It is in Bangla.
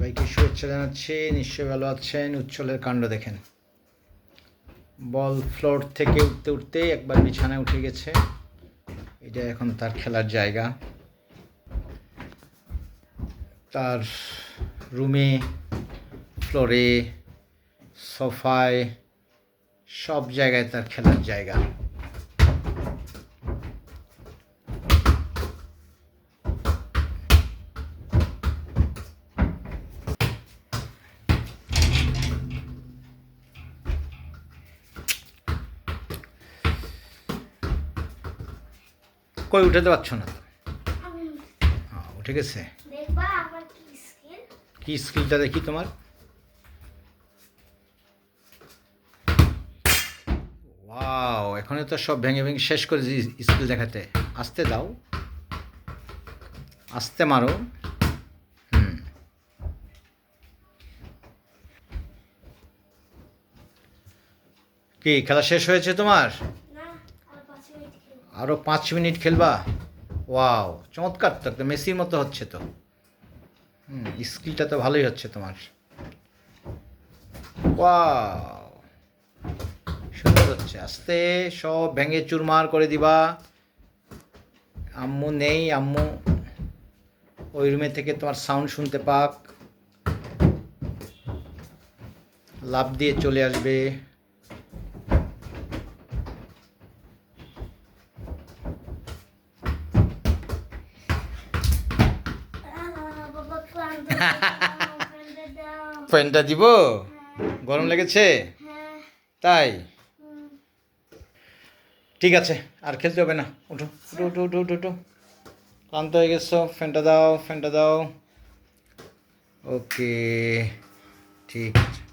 সবাইকে শুভেচ্ছা জানাচ্ছি, নিশ্চয়ই ভালো আছেন। উচ্ছলের কাণ্ড দেখেন। বল ফ্লোর থেকে উঠতে উঠতে একবার বিছানায় উঠে গেছে। এটা এখন তার খেলার জায়গা। তার রুমে, ফ্লোরে, সোফায়, সব জায়গায় তার খেলার জায়গা। কই উঠাতে পারছ না? হ্যাঁ, উঠে গেছে। দেখবা আমার কি স্কিল? কি স্কিলটা দেখি তোমার? ওয়াও এখনই তো সব ভেঙে ভেঙে শেষ করে স্কিল দেখাতে। আস্তে দাও। আস্তে মারো। হুম। কি খেলা শেষ হয়েছে তোমার না আর পাঁচ মিনিট খেলব আরও পাঁচ মিনিট খেলবা? ওয়াও, চমৎকার তো একদম মেসির মতো হচ্ছে তো। হুম, স্কিলটা তো ভালোই হচ্ছে তোমার। ওয়াও, সুন্দর হচ্ছে। আস্তে, সব ভেঙে চুরমার করে দিবা। আম্মু নেই, আম্মু ওই রুমে থেকে তোমার সাউন্ড শুনতে পাক। লাভ দিয়ে চলে আসবে আহ, বাবা ক্লান্ত ফ্রেন্ডে দাও ফ্যানটা দিব? গরম লেগেছে? তাই? ঠিক আছে, আর খেলতে হবে না। উঠো উঠো উঠো উঠো উঠো উঠো। ক্লান্ত হয়ে গেছো, ফ্যানটা দাও ফ্যানটা দাও। ওকে, ঠিক আছে।